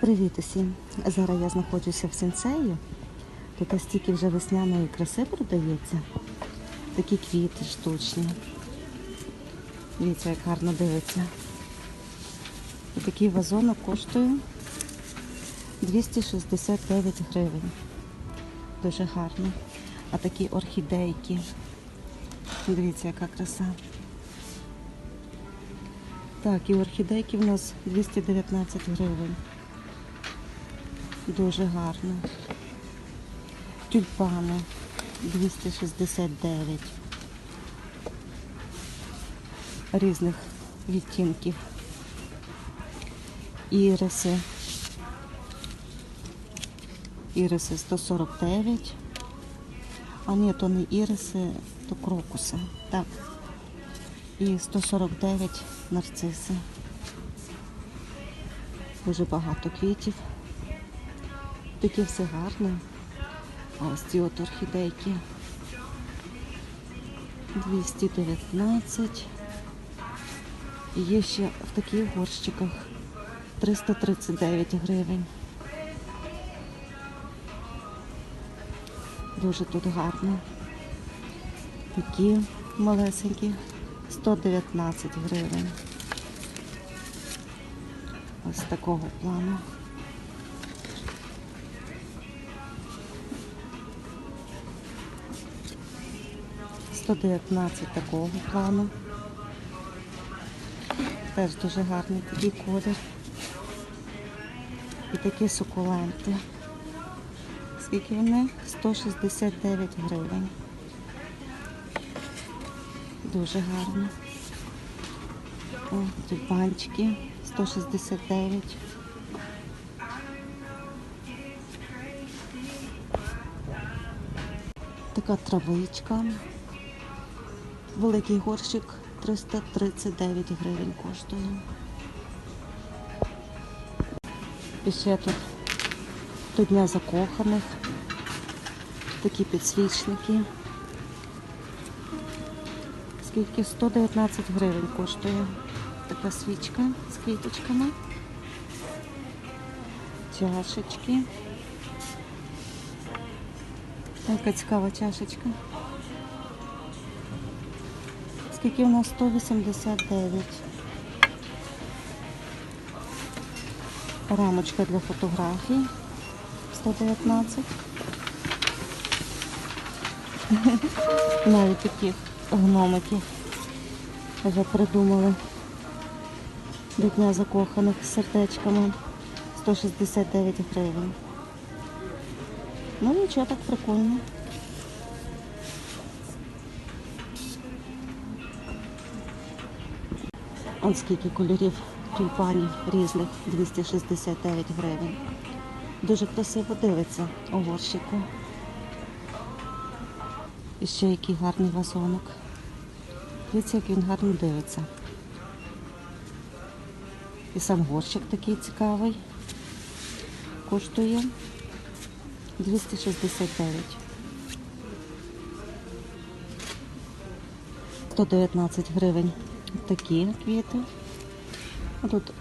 Привіт усім! Зараз я знаходжуся в сенсею. Тут стільки вже весняної краси продається. Такі квіти штучні. Дивіться, як гарно дивиться. І такий вазонок коштує 269 гривень. Дуже гарно. А такі орхідейки. Дивіться, яка краса. Так, і орхідейки в нас 219 гривень. Дуже гарно. Тюльпани 269. Різних відтінків. Іриси. Іриси 149. А ні, то не іриси, то крокуси. Так. І 149 нарциси. Дуже багато квітів. Таке все гарне. Ось ці от орхідейки. 219. І є ще в таких горщиках 339 гривень. Дуже тут гарно. Такі малесенькі 119 гривень. Ось такого плану. Сто дев'ятнадцять такого плану. Теж дуже гарний такий колір. І такі сукуленти. Скільки вони? 169 гривень. Дуже гарно. О, тюльпанчики 169. Така травичка. Великий горщик 339 гривень коштує. І тут до Дня закоханих. Такі підсвічники. Скільки 119 гривень коштує така свічка з квіточками. Чашечки. Яка цікава чашечка. Скільки у нас 189. Рамочка для фотографій 119. Навіть таких гномиків вже придумали. До Дня закоханих з сердечками 169 гривень. Ну нічого так прикольно. Ось скільки кольорів тюльпанів різних 269 гривень. Дуже красиво дивиться у горщику. І ще який гарний вазонок. Дивіться, як він гарно дивиться. І сам горщик такий цікавий. Коштує 269. 119 гривень такі квіти. Тут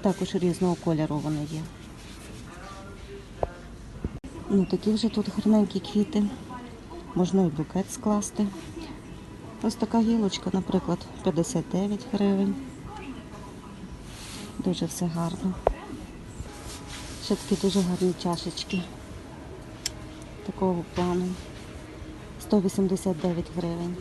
також різного кольору вони є. Ну, такі вже тут гарненькі квіти. Можна і букет скласти. Ось така гілочка, наприклад, 59 гривень. Дуже все гарно. Ще такі дуже гарні чашечки. Такого плану. 189 гривень.